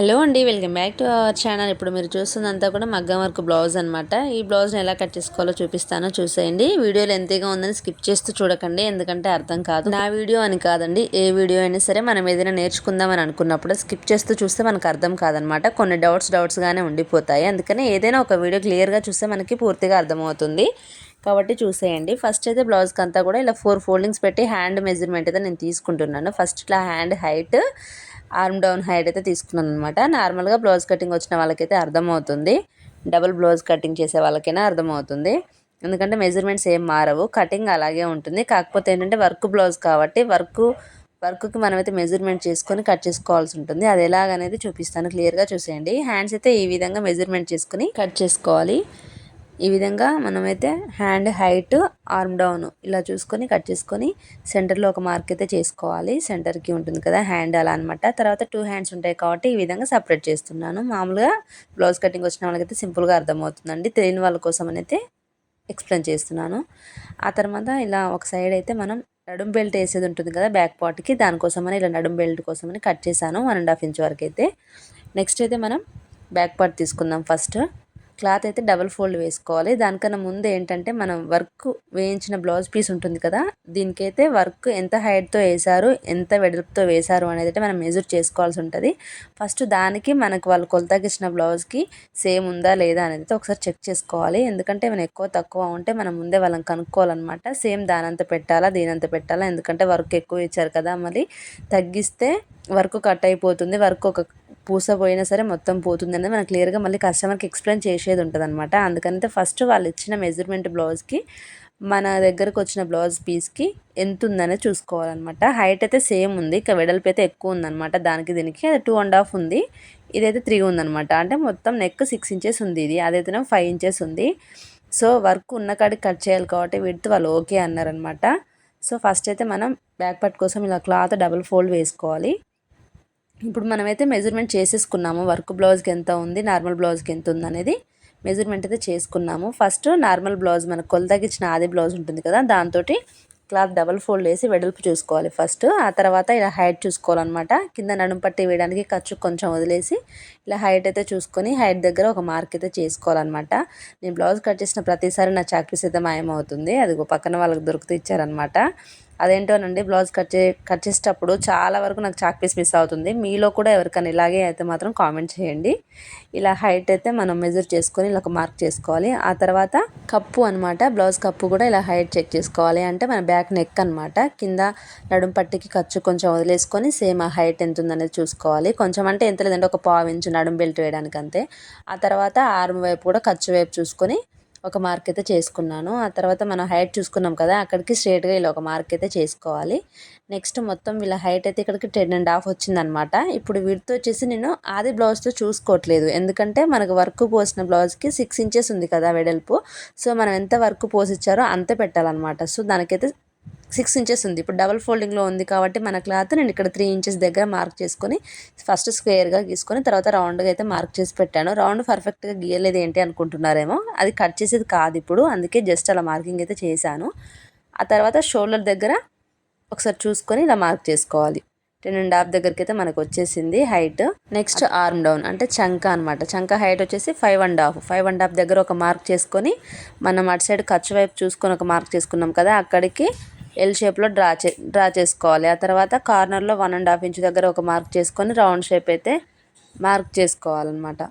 Hello అండి welcome back to our channel. ఇప్పుడు మీరు చూస్తుందంతా కూడా మగ్గం వర్క్ బ్లౌజ్ అనమాట ఈ బ్లౌజ్ని ఎలా కట్ చేసుకోవాలో చూపిస్తానో చూసేయండి. వీడియోలు ఎంతగా ఉందని స్కిప్ చేస్తూ చూడకండి ఎందుకంటే అర్థం కాదు. నా వీడియో అని కాదండి ఏ వీడియో అయినా సరే మనం ఏదైనా నేర్చుకుందామని అనుకున్నప్పుడు స్కిప్ చేస్తూ చూస్తే మనకు అర్థం కాదనమాట కొన్ని డౌట్స్ డౌట్స్గానే ఉండిపోతాయి. అందుకని ఏదైనా ఒక వీడియో క్లియర్గా చూస్తే మనకి పూర్తిగా అర్థమవుతుంది. కాబట్టి చూసేయండి. ఫస్ట్ అయితే బ్లౌజ్కి అంతా కూడా ఇలా ఫోర్ ఫోల్డింగ్స్ పెట్టి హ్యాండ్ మెజర్మెంట్ అయితే నేను తీసుకుంటున్నాను. ఫస్ట్ ఇట్లా hand height arm down height అయితే తీసుకున్నాను అనమాట నార్మల్గా బ్లౌజ్ కటింగ్ వచ్చిన వాళ్ళకైతే అర్థమవుతుంది. డబుల్ బ్లౌజ్ కటింగ్ చేసే వాళ్ళకైనా అర్థమవుతుంది. ఎందుకంటే మెజర్మెంట్స్ ఏం మారవు. కటింగ్ అలాగే ఉంటుంది. కాకపోతే ఏంటంటే వర్క్ బ్లౌజ్ కాబట్టి వర్క్ వర్క్కి మనమైతే మెజర్మెంట్ చేసుకొని కట్ చేసుకోవాల్సి ఉంటుంది. అది ఎలాగనేది చూపిస్తాను. క్లియర్గా చూసేయండి. హ్యాండ్స్ అయితే ఈ విధంగా మెజర్మెంట్ చేసుకుని కట్ చేసుకోవాలి. ఈ విధంగా మనమైతే హ్యాండ్ హైట్ ఆర్మ్ డౌన్ ఇలా చూసుకొని కట్ చేసుకొని సెంటర్లో ఒక మార్క్ అయితే చేసుకోవాలి. సెంటర్కి ఉంటుంది కదా హ్యాండ్ అలా అనమాట తర్వాత టూ హ్యాండ్స్ ఉంటాయి కాబట్టి ఈ విధంగా సపరేట్ చేస్తున్నాను. మామూలుగా బ్లౌజ్ కటింగ్ వచ్చిన వాళ్ళకైతే సింపుల్గా అర్థమవుతుందండి. తెలియని వాళ్ళ కోసం అయితే ఎక్స్ప్లెయిన్ చేస్తున్నాను. ఆ తర్వాత ఇలా ఒక సైడ్ అయితే మనం నడుం బెల్ట్ వేసేది ఉంటుంది కదా బ్యాక్ పార్ట్కి. దానికోసమని ఇలా నడుం బెల్ట్ కోసమని కట్ చేశాను. వన్ అండ్ హాఫ్ ఇంచ్ వరకు అయితే నెక్స్ట్ అయితే మనం బ్యాక్ పార్ట్ తీసుకుందాం ఫస్ట్. క్లాత్ అయితే డబల్ ఫోల్డ్ వేసుకోవాలి. దానికన్నా ముందు ఏంటంటే మనం వర్క్ వేయించిన బ్లౌజ్ పీస్ ఉంటుంది కదా దీనికైతే వర్క్ ఎంత హైట్తో వేశారు ఎంత వెడల్పుతో వేశారు అనేది అయితే మనం మెజర్ చేసుకోవాల్సి ఉంటుంది. ఫస్ట్ దానికి మనకు వాళ్ళు కొలతకి ఇచ్చిన బ్లౌజ్కి సేమ్ ఉందా లేదా అనేది ఒకసారి చెక్ చేసుకోవాలి. ఎందుకంటే మనం ఎక్కువ తక్కువ ఉంటే మనం ముందే వాళ్ళని కనుక్కోవాలన్నమాట. సేమ్ దానంత పెట్టాలా దీనంత పెట్టాలా ఎందుకంటే వర్క్ ఎక్కువ ఇచ్చారు కదా మళ్ళీ తగ్గిస్తే వర్క్ కట్ అయిపోతుంది. వర్క్ ఒక పూస పోయినా సరే మొత్తం పోతుంది అనేది మనం క్లియర్గా మళ్ళీ కస్టమర్కి ఎక్స్ప్లెయిన్ చేసేది ఉంటుంది అనమాట అందుకని ఫస్ట్ వాళ్ళు ఇచ్చిన మెజర్మెంట్ బ్లౌజ్కి మన దగ్గరకు వచ్చిన బ్లౌజ్ పీస్కి ఎంత ఉందనేది చూసుకోవాలన్నమాట. హైట్ అయితే సేమ్ ఉంది ఇక వెడల్పు అయితే ఎక్కువ ఉందన్నమాట దానికి దీనికి. అది టూ అండ్ హాఫ్ ఉంది ఇదైతే త్రీ ఉందన్నమాట. అంటే మొత్తం నెక్ సిక్స్ ఇంచెస్ ఉంది ఇది అదైతే ఫైవ్ ఇంచెస్ ఉంది. సో వర్క్ ఉన్న కాడికి కట్ చేయాలి కాబట్టి విడితే వాళ్ళు ఓకే అన్నారనమాట సో ఫస్ట్ అయితే మనం బ్యాక్ పట్ కోసం ఇలా క్లాత్ డబుల్ ఫోల్డ్ వేసుకోవాలి. ఇప్పుడు మనమైతే మెజర్మెంట్ చేసేసుకున్నాము. వర్క్ బ్లౌజ్కి ఎంత ఉంది నార్మల్ బ్లౌజ్కి ఎంత ఉంది అనేది మెజర్మెంట్ అయితే చేసుకున్నాము. ఫస్ట్ నార్మల్ బ్లౌజ్ మనకు కొలతకి ఇచ్చిన ఆది బ్లౌజ్ ఉంటుంది కదా దాంతో క్లాత్ డబల్ ఫోల్డ్ వేసి వెడల్పు చూసుకోవాలి ఫస్ట్ ఆ తర్వాత ఇలా హైట్ చూసుకోవాలన్నమాట. కింద నడుము పట్టి వేయడానికి ఖర్చు కొంచెం వదిలేసి ఇలా హైట్ అయితే చూసుకొని హైట్ దగ్గర ఒక మార్క్ అయితే చేసుకోవాలన్నమాట. నేను బ్లౌజ్ కట్ చేసిన ప్రతిసారి నా చాక్పీస్ అయితే మాయమవుతుంది. అది పక్కన వాళ్ళకి దొరికితే ఇచ్చారనమాట అదేంటోనండి బ్లౌజ్ కట్ చే కట్ చేసేటప్పుడు చాలా వరకు నాకు చాక్ పీస్ మిస్ అవుతుంది. మీలో కూడా ఎవరికైనా ఇలాగే అయితే మాత్రం కామెంట్ చేయండి. ఇలా హైట్ అయితే మనం మెజర్ చేసుకొని ఇలా ఒక మార్క్ చేసుకోవాలి. ఆ తర్వాత కప్పు అనమాట బ్లౌజ్ కప్పు కూడా ఇలా హైట్ చెక్ చేసుకోవాలి. అంటే మన బ్యాక్ నెక్ అనమాట కింద నడుం పట్టికి ఖర్చు కొంచెం వదిలేసుకొని సేమ్ ఆ హైట్ ఎంత ఉందనేది చూసుకోవాలి. కొంచెం అంటే ఎంత లేదంటే ఒక పావు ఇంచు నడుం బెల్ట్ వేయడానికి అంతే ఆ తర్వాత ఆర్మ్ వైపు కూడా ఖర్చు వైపు చూసుకొని ఒక మార్క్ అయితే చేసుకున్నాను. ఆ తర్వాత మనం హైట్ చూసుకున్నాం కదా అక్కడికి స్ట్రేట్గా ఇలా ఒక మార్క్ అయితే చేసుకోవాలి. నెక్స్ట్ మొత్తం వీళ్ళ హైట్ అయితే ఇక్కడికి టెన్ అండ్ హాఫ్ వచ్చిందనమాట ఇప్పుడు వీటితో వచ్చేసి నేను ఆది బ్లౌజ్తో చూసుకోవట్లేదు. ఎందుకంటే మనకు వర్క్ పోసిన బ్లౌజ్కి సిక్స్ ఇంచెస్ ఉంది కదా వెడల్పు. సో మనం ఎంత వర్క్ పోసిచ్చారో అంతే పెట్టాలన్నమాట. సో దానికైతే సిక్స్ ఇంచెస్ ఉంది. ఇప్పుడు డబల్ ఫోల్డింగ్లో ఉంది కాబట్టి మన క్లాత్ నేను ఇక్కడ త్రీ ఇంచెస్ దగ్గర మార్క్ చేసుకొని ఫస్ట్ స్క్వేర్గా గీసుకొని తర్వాత రౌండ్గా అయితే మార్క్ చేసి పెట్టాను. రౌండ్ పర్ఫెక్ట్గా గీయలేదు ఏంటి అనుకుంటున్నారేమో. అది కట్ చేసేది కాదు ఇప్పుడు. అందుకే జస్ట్ అలా మార్కింగ్ అయితే చేశాను. ఆ తర్వాత షోల్డర్ దగ్గర ఒకసారి చూసుకొని ఇలా మార్క్ చేసుకోవాలి. టెన్ అండ్ హాఫ్ దగ్గరికి అయితే మనకు వచ్చేసింది హైట్. నెక్స్ట్ ఆర్మ్ డౌన్ అంటే చంక అనమాట చంక హైట్ వచ్చేసి five and half. Five and half దగ్గర ఒక మార్క్ చేసుకొని మనం అటు సైడ్ ఖర్చు వైపు చూసుకొని ఒక మార్క్ చేసుకున్నాం కదా అక్కడికి ఎల్ షేప్లో డ్రా చే డ్రా చేసుకోవాలి. ఆ తర్వాత కార్నర్లో వన్ అండ్ హాఫ్ ఇంచ్ దగ్గర ఒక మార్క్ చేసుకొని రౌండ్ షేప్ అయితే మార్క్ చేసుకోవాలన్నమాట.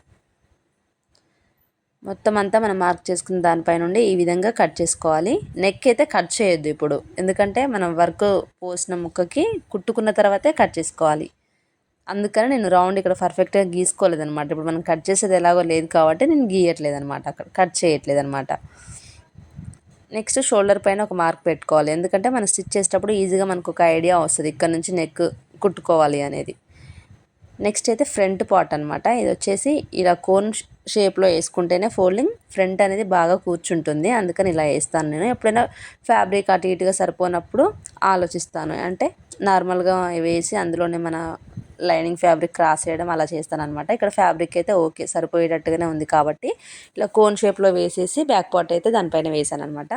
మొత్తం అంతా మనం మార్క్ చేసుకున్న దానిపై నుండి ఈ విధంగా కట్ చేసుకోవాలి. నెక్ అయితే కట్ చేయొద్దు ఇప్పుడు. ఎందుకంటే మనం వర్క్ పోసిన ముక్కకి కుట్టుకున్న తర్వాతే కట్ చేసుకోవాలి. అందుకని నేను రౌండ్ ఇక్కడ పర్ఫెక్ట్గా గీసుకోలేదనమాట ఇప్పుడు మనం కట్ చేసేది ఎలాగో లేదు కాబట్టి నేను గీయట్లేదు అనమాట అక్కడ కట్ చేయట్లేదు అనమాట నెక్స్ట్ షోల్డర్ పైన ఒక మార్క్ పెట్టుకోవాలి. ఎందుకంటే మనం స్టిచ్ చేసేటప్పుడు ఈజీగా మనకు ఒక ఐడియా వస్తుంది. ఇక్కడ నుంచి నెక్ కుట్టుకోవాలి అనేది. నెక్స్ట్ అయితే ఫ్రంట్ పార్ట్ అనమాట ఇది వచ్చేసి ఇలా కోన్ షేప్లో వేసుకుంటేనే ఫోల్డింగ్ ఫ్రంట్ అనేది బాగా కూర్చుంటుంది. అందుకని ఇలా వేస్తాను నేను. ఎప్పుడైనా ఫ్యాబ్రిక్ అటు ఇటుగా సరిపోనప్పుడు ఆలోచిస్తాను. అంటే నార్మల్గా వేసి అందులోనే మన లైనింగ్ ఫ్యాబ్రిక్ క్రాస్ చేయడం అలా చేస్తాను అనమాట ఇక్కడ ఫ్యాబ్రిక్ అయితే ఓకే సరిపోయేటట్టుగానే ఉంది కాబట్టి ఇలా కోన్ షేప్లో వేసేసి బ్యాక్ పార్ట్ అయితే దానిపైన వేసాను అనమాట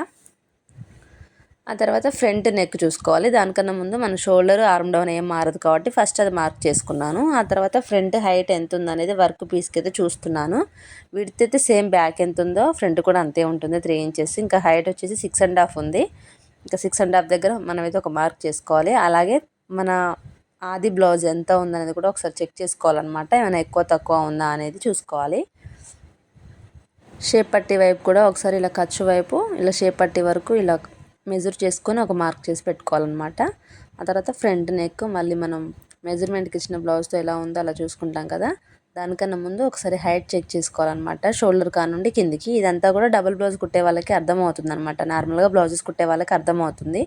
ఆ తర్వాత ఫ్రంట్ నెక్ చూసుకోవాలి. దానికన్నా ముందు మన షోల్డర్ ఆర్మ్ డౌన్ ఏం మారదు కాబట్టి ఫస్ట్ అది మార్క్ చేసుకున్నాను. ఆ తర్వాత ఫ్రంట్ హైట్ ఎంత ఉందనేది వర్క్ పీస్కి అయితే చూస్తున్నాను. విడితే అయితే సేమ్ బ్యాక్ ఎంత ఉందో ఫ్రంట్ కూడా అంతే ఉంటుంది త్రీ ఇంచెస్. ఇంకా హైట్ వచ్చేసి సిక్స్ అండ్ హాఫ్ ఉంది. ఇంకా సిక్స్ అండ్ హాఫ్ దగ్గర మనమైతే ఒక మార్క్ చేసుకోవాలి. అలాగే మన ఆది బ్లౌజ్ ఎంత ఉందనేది కూడా ఒకసారి చెక్ చేసుకోవాలన్నమాట. ఏమైనా ఎక్కువ తక్కువ ఉందా అనేది చూసుకోవాలి. షేప్ పట్టి వైపు కూడా ఒకసారి ఇలా ఖర్చు వైపు ఇలా షేప్ పట్టి వరకు ఇలా మెజర్ చేసుకొని ఒక మార్క్ చేసి పెట్టుకోవాలన్నమాట. ఆ తర్వాత ఫ్రంట్ నెక్ మళ్ళీ మనం మెజర్మెంట్కి ఇచ్చిన బ్లౌజ్తో ఎలా ఉందో అలా చూసుకుంటాం కదా. దానికన్నా ముందు ఒకసారి హైట్ చెక్ చేసుకోవాలన్నమాట షోల్డర్ కానుండి కిందికి. ఇదంతా కూడా డబుల్ బ్లౌజ్ కుట్టే వాళ్ళకి అర్థమవుతుంది అనమాట నార్మల్గా బ్లౌజెస్ కుట్టే వాళ్ళకి అర్థమవుతుంది.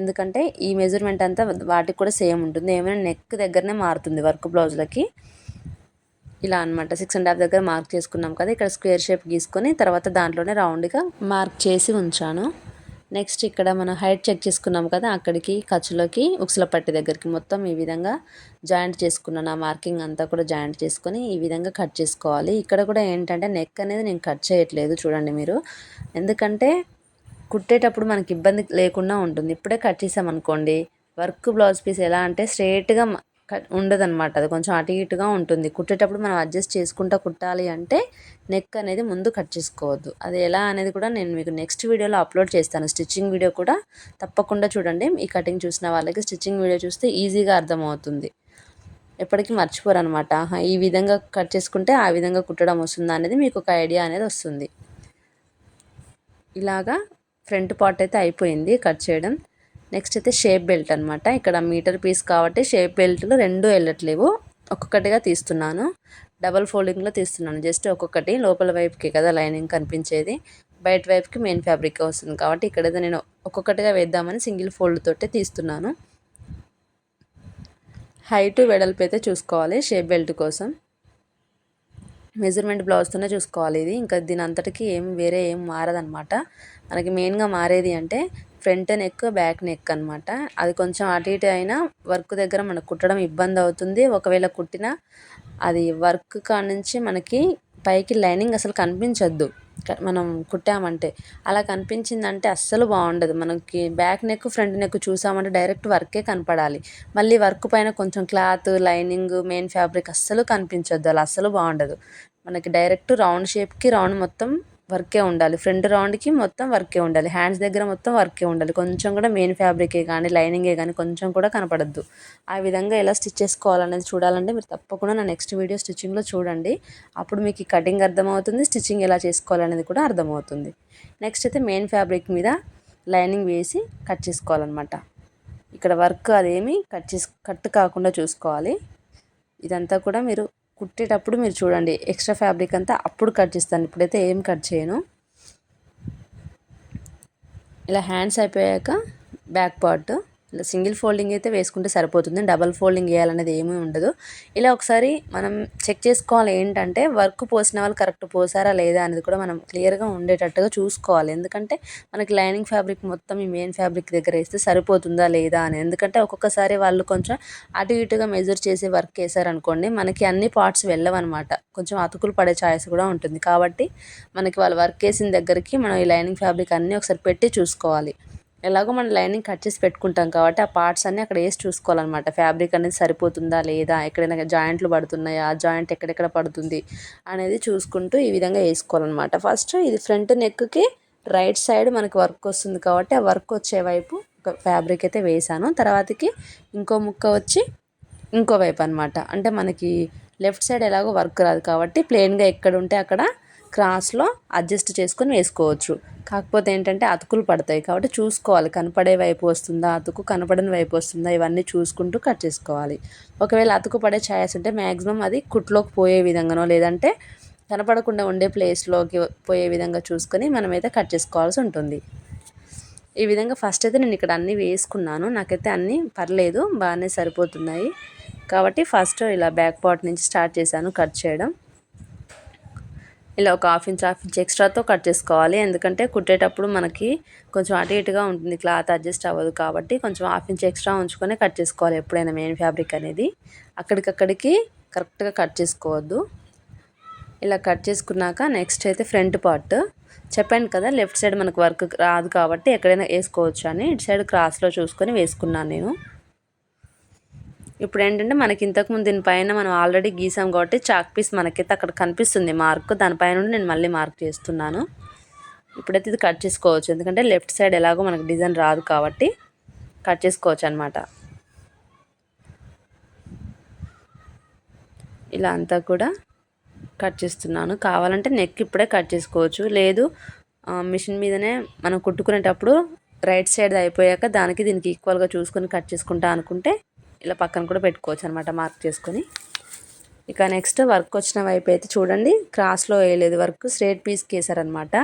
ఎందుకంటే ఈ మెజర్మెంట్ అంతా వాటికి కూడా సేమ్ ఉంటుంది. ఏమైనా నెక్ దగ్గరనే మారుతుంది వర్క్ బ్లౌజ్లకి. ఇలా అనమాట సిక్స్ అండ్ హాఫ్ దగ్గర మార్క్ చేసుకున్నాం కదా ఇక్కడ స్క్వేర్ షేప్ గీసుకొని తర్వాత దాంట్లోనే రౌండ్గా మార్క్ చేసి ఉంచాను. నెక్స్ట్ ఇక్కడ మనం హైట్ చెక్ చేసుకున్నాం కదా అక్కడికి ఖర్చులోకి ఉక్సుల పట్టి దగ్గరికి మొత్తం ఈ విధంగా జాయింట్ చేసుకున్నాను. ఆ మార్కింగ్ అంతా కూడా జాయింట్ చేసుకొని ఈ విధంగా కట్ చేసుకోవాలి. ఇక్కడ కూడా ఏంటంటే నెక్ అనేది నేను కట్ చేయట్లేదు చూడండి మీరు. ఎందుకంటే కుట్టేటప్పుడు మనకి ఇబ్బంది లేకుండా ఉంటుంది. ఇప్పుడే కట్ చేసామనుకోండి వర్క్ బ్లౌజ్ పీస్ ఎలా అంటే స్ట్రేట్గా ఉండదన్నమాట. అది కొంచెం అటు ఇటుగా ఉంటుంది. కుట్టేటప్పుడు మనం అడ్జస్ట్ చేసుకుంటా కుట్టాలి అంటే నెక్ అనేది ముందు కట్ చేసుకోవద్దు. అది ఎలా అనేది కూడా నేను మీకు నెక్స్ట్ వీడియోలో అప్లోడ్ చేస్తాను. స్టిచ్చింగ్ వీడియో కూడా తప్పకుండా చూడండి. ఈ కటింగ్ చూసిన వాళ్ళకి స్టిచ్చింగ్ వీడియో చూస్తే ఈజీగా అర్థమవుతుంది. ఎప్పటికీ మర్చిపోరు అనమాట ఈ విధంగా కట్ చేసుకుంటే ఆ విధంగా కుట్టడం వస్తుందా అనేది మీకు ఒక ఐడియా అనేది వస్తుంది. ఇలాగా ఫ్రంట్ పార్ట్ అయితే అయిపోయింది కట్ చేయడం. నెక్స్ట్ అయితే షేప్ బెల్ట్ అనమాట ఇక్కడ మీటర్ పీస్ కాబట్టి షేప్ బెల్ట్లు రెండు వెళ్ళట్లేవు. ఒక్కొక్కటిగా తీస్తున్నాను. డబల్ ఫోల్డింగ్లో తీస్తున్నాను. జస్ట్ ఒక్కొక్కటి లోపల వైపుకి కదా లైనింగ్ కనిపించేది. బయట వైపుకి మెయిన్ ఫ్యాబ్రిక్ వస్తుంది కాబట్టి ఇక్కడైతే నేను ఒక్కొక్కటిగా వేద్దామని సింగిల్ ఫోల్డ్ తోటే తీస్తున్నాను. హైటు వెడల్పు అయితే చూసుకోవాలి షేప్ బెల్ట్ కోసం. మెజర్మెంట్ బ్లౌజ్తోనే చూసుకోవాలి ఇది. ఇంకా దీని అంతటికి ఏం వేరే ఏం మారదనమాట మనకి మెయిన్గా మారేది అంటే ఫ్రంట్ నెక్ బ్యాక్ నెక్ అనమాట అది కొంచెం అటు ఇటు అయినా వర్క్ దగ్గర మనకు కుట్టడం ఇబ్బంది అవుతుంది. ఒకవేళ కుట్టినా అది వర్క్ కాడ నుంచి మనకి పైకి లైనింగ్ అసలు కనిపించద్దు. మనం కుట్టామంటే. అలా కనిపించిందంటే అస్సలు బాగుండదు. మనకి బ్యాక్ నెక్ ఫ్రంట్ నెక్ చూసామంటే డైరెక్ట్ వర్కే కనపడాలి. మళ్ళీ వర్క్ పైన కొంచెం క్లాత్ లైనింగ్ మెయిన్ ఫ్యాబ్రిక్ అస్సలు కనిపించొద్దు. అలా అస్సలు బాగుండదు. మనకి డైరెక్ట్ రౌండ్ షేప్కి రౌండ్ మొత్తం వర్కే ఉండాలి. ఫ్రంట్ రౌండ్కి మొత్తం వర్కే ఉండాలి. హ్యాండ్స్ దగ్గర మొత్తం వర్కే ఉండాలి. కొంచెం కూడా మెయిన్ ఫ్యాబ్రికే కానీ లైనింగే కానీ కొంచెం కూడా కనపడద్దు. ఆ విధంగా ఎలా స్టిచ్ చేసుకోవాలనేది చూడాలంటే మీరు తప్పకుండా నా నెక్స్ట్ వీడియో స్టిచ్చింగ్లో చూడండి. అప్పుడు మీకు ఈ కటింగ్ అర్థమవుతుంది స్టిచ్చింగ్ ఎలా చేసుకోవాలనేది కూడా అర్థమవుతుంది. నెక్స్ట్ అయితే మెయిన్ ఫ్యాబ్రిక్ మీద లైనింగ్ వేసి కట్ చేసుకోవాలన్నమాట. ఇక్కడ వర్క్ అదేమి కట్ చేసి కట్ కాకుండా చూసుకోవాలి. ఇదంతా కూడా మీరు కుట్టేటప్పుడు మీరు చూడండి ఎక్స్ట్రా ఫ్యాబ్రిక్ అంతా అప్పుడు కట్ చేస్తాను. ఇప్పుడైతే ఏం కట్ చేయను. ఇలా హ్యాండ్స్ అయిపోయాక బ్యాక్ పార్ట్ సింగిల్ ఫోల్డింగ్ అయితే వేసుకుంటే సరిపోతుంది. డబల్ ఫోల్డింగ్ వేయాలనేది ఏమీ ఉండదు. ఇలా ఒకసారి మనం చెక్ చేసుకోవాలి ఏంటంటే వర్క్ పోసిన వాళ్ళు కరెక్ట్ పోసారా లేదా అనేది కూడా మనం క్లియర్గా ఉండేటట్టుగా చూసుకోవాలి. ఎందుకంటే మనకి లైనింగ్ ఫ్యాబ్రిక్ మొత్తం ఈ మెయిన్ ఫ్యాబ్రిక్ దగ్గర వేస్తే సరిపోతుందా లేదా అని. ఎందుకంటే ఒక్కొక్కసారి వాళ్ళు కొంచెం అటు ఇటుగా మెజర్ చేసి వర్క్ చేశారనుకోండి మనకి అన్ని పార్ట్స్ వెళ్ళవన్నమాట. కొంచెం అతుకులు పడే ఛాయిస్ కూడా ఉంటుంది. కాబట్టి మనకి వాళ్ళు వర్క్ వేసిన దగ్గరికి మనం ఈ లైనింగ్ ఫ్యాబ్రిక్ అన్నీ ఒకసారి పెట్టి చూసుకోవాలి. ఎలాగో మనం లైనింగ్ కట్ చేసి పెట్టుకుంటాం కాబట్టి ఆ పార్ట్స్ అన్నీ అక్కడ వేసి చూసుకోవాలన్నమాట. ఫ్యాబ్రిక్ అనేది సరిపోతుందా లేదా? ఎక్కడైనా జాయింట్లు పడుతున్నాయా? ఆ జాయింట్ ఎక్కడెక్కడ పడుతుంది? అనేది చూసుకుంటూ ఈ విధంగా వేసుకోవాలన్నమాట. ఫస్ట్ ఇది ఫ్రంట్ నెక్కి రైట్ సైడ్ మనకి వర్క్ వస్తుంది కాబట్టి ఆ వర్క్ వచ్చే వైపు ఒక ఫ్యాబ్రిక్ అయితే వేసాను. తర్వాతకి ఇంకో ముక్క వచ్చి ఇంకో వైపు అనమాట అంటే మనకి లెఫ్ట్ సైడ్ ఎలాగో వర్క్ రాదు కాబట్టి ప్లెయిన్గా ఎక్కడ ఉంటే అక్కడ క్రాస్లో అడ్జస్ట్ చేసుకొని వేసుకోవచ్చు. కాకపోతే ఏంటంటే అతుకులు పడతాయి కాబట్టి చూసుకోవాలి. కనపడే వైపు వస్తుందా అతుకు కనపడని వైపు వస్తుందా ఇవన్నీ చూసుకుంటూ కట్ చేసుకోవాలి. ఒకవేళ అతుకు పడే ఛాయస్ ఉంటే మ్యాక్సిమం అది కుట్లోకి పోయే విధంగానో లేదంటే కనపడకుండా ఉండే ప్లేస్లోకి పోయే విధంగా చూసుకొని మనమైతే కట్ చేసుకోవాల్సి ఉంటుంది. ఈ విధంగా ఫస్ట్ అయితే నేను ఇక్కడ అన్నీ వేసుకున్నాను. నాకైతే అన్నీ పర్లేదు బాగానే సరిపోతున్నాయి. కాబట్టి ఫస్ట్ ఇలా బ్యాక్ పార్ట్ నుంచి స్టార్ట్ చేశాను కట్ చేయడం. ఇలా ఒక హాఫ్ ఇంచ్ హాఫ్ ఇంచ్ ఎక్స్ట్రాతో కట్ చేసుకోవాలి. ఎందుకంటే కుట్టేటప్పుడు మనకి కొంచెం అటు ఇటుగా ఉంటుంది. క్లాత్ అడ్జస్ట్ అవ్వదు కాబట్టి కొంచెం హాఫ్ ఇంచ్ ఎక్స్ట్రా ఉంచుకొని కట్ చేసుకోవాలి ఎప్పుడైనా మెయిన్ ఫ్యాబ్రిక్ అనేది. అక్కడికక్కడికి కరెక్ట్గా కట్ చేసుకోవద్దు. ఇలా కట్ చేసుకున్నాక నెక్స్ట్ అయితే ఫ్రంట్ పార్ట్. చెప్పాను కదా లెఫ్ట్ సైడ్ మనకు వర్క్ రాదు కాబట్టి ఎక్కడైనా వేసుకోవచ్చు అని. ఇటు సైడ్ క్రాస్లో చూసుకొని వేసుకున్నాను నేను. ఇప్పుడు ఏంటంటే మనకి ఇంతకుముందు దీనిపైన మనం ఆల్రెడీ గీసాం కాబట్టి చాక్ పీస్ మనకైతే అక్కడ కనిపిస్తుంది మార్క్. దానిపైన నేను మళ్ళీ మార్క్ చేస్తున్నాను. ఇప్పుడైతే ఇది కట్ చేసుకోవచ్చు. ఎందుకంటే లెఫ్ట్ సైడ్ ఎలాగో మనకు డిజైన్ రాదు కాబట్టి కట్ చేసుకోవచ్చు అనమాట ఇలా అంతా కూడా కట్ చేస్తున్నాను. కావాలంటే నెక్ ఇప్పుడే కట్ చేసుకోవచ్చు. లేదు మిషన్ మీదనే మనం కుట్టుకునేటప్పుడు రైట్ సైడ్ అయిపోయాక దానికి దీనికి ఈక్వల్గా చూసుకొని కట్ చేసుకుంటా అనుకుంటే ఇలా పక్కన కూడా పెట్టుకోవచ్చు అనమాట మార్క్ చేసుకొని. ఇక నెక్స్ట్ వర్క్ వచ్చిన వైపు అయితే చూడండి క్రాస్లో వేయలేదు వర్క్ స్ట్రేట్ పీస్కి వేసారనమాట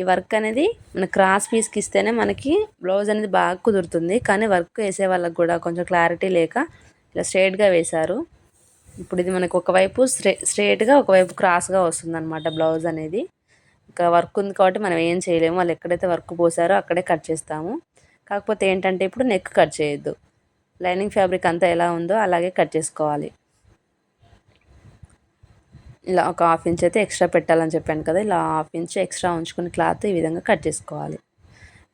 ఈ వర్క్ అనేది మన క్రాస్ పీస్కి ఇస్తేనే మనకి బ్లౌజ్ అనేది బాగా కుదురుతుంది కానీ వర్క్ వేసే వాళ్ళకి కూడా కొంచెం క్లారిటీ లేక ఇలా స్ట్రేట్గా వేశారు. ఇప్పుడు ఇది మనకు ఒకవైపు స్ట్రే స్ట్రేట్గా ఒకవైపు క్రాస్గా వస్తుందన్నమాట బ్లౌజ్ అనేది. ఇంకా వర్క్ ఉంది కాబట్టి మనం ఏం చేయలేము వాళ్ళు ఎక్కడైతే వర్క్ పోసారో అక్కడే కట్ చేస్తాము. కాకపోతే ఏంటంటే ఇప్పుడు నెక్ కట్ చేయొద్దు. లైనింగ్ ఫ్యాబ్రిక్ అంతా ఎలా ఉందో అలాగే కట్ చేసుకోవాలి. ఇలా ఒక హాఫ్ ఇంచ్ అయితే ఎక్స్ట్రా పెట్టాలని చెప్పాను కదా ఇలా హాఫ్ ఇంచ్ ఎక్స్ట్రా ఉంచుకుని క్లాత్ ఈ విధంగా కట్ చేసుకోవాలి.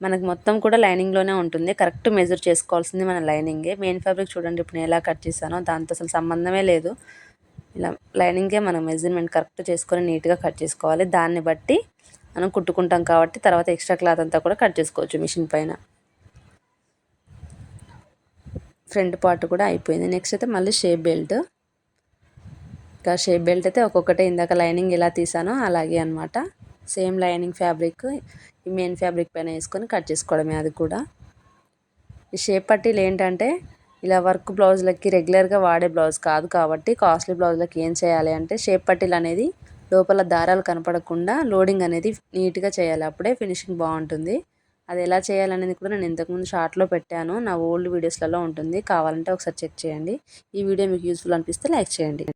మనకు మొత్తం కూడా లైనింగ్లోనే ఉంటుంది కరెక్ట్ మెజర్ చేసుకోవాల్సింది మన లైనింగే. మెయిన్ ఫ్యాబ్రిక్ చూడండి ఇప్పుడు నేను ఎలా కట్ చేశానో దాంతో అసలు సంబంధమే లేదు. ఇలా లైనింగే మనం మెజర్మెంట్ కరెక్ట్ చేసుకొని నీట్గా కట్ చేసుకోవాలి. దాన్ని బట్టి మనం కుట్టుకుంటాం కాబట్టి తర్వాత ఎక్స్ట్రా క్లాత్ అంతా కూడా కట్ చేసుకోవచ్చు మిషన్ పైన. ఫ్రంట్ పార్ట్ కూడా అయిపోయింది. నెక్స్ట్ అయితే మళ్ళీ షేప్ బెల్ట్ ఇంకా షేప్ బెల్ట్ అయితే ఒక్కొక్కటే ఇందాక లైనింగ్ ఎలా తీసానో అలాగే అనమాట సేమ్ లైనింగ్ ఫ్యాబ్రిక్ ఈ మెయిన్ ఫ్యాబ్రిక్ పైన వేసుకొని కట్ చేసుకోవడమే అది కూడా. ఈ షేప్ పట్టీలు ఏంటంటే ఇలా వర్క్ బ్లౌజ్లకి రెగ్యులర్గా వాడే బ్లౌజ్ కాదు కాబట్టి కాస్ట్లీ బ్లౌజ్లకి ఏం చేయాలి అంటే షేప్ పట్టీలు అనేది లోపల దారాలు కనపడకుండా లోడింగ్ అనేది నీట్గా చేయాలి. అప్పుడే ఫినిషింగ్ బాగుంటుంది. అది ఎలా చేయాలనేది కూడా నేను ఇంతకుముందు షార్ట్లో పెట్టాను. నా ఓల్డ్ వీడియోస్లలో ఉంటుంది. కావాలంటే ఒకసారి చెక్ చేయండి. ఈ వీడియో మీకు యూస్ఫుల్ అనిపిస్తే లైక్ చేయండి.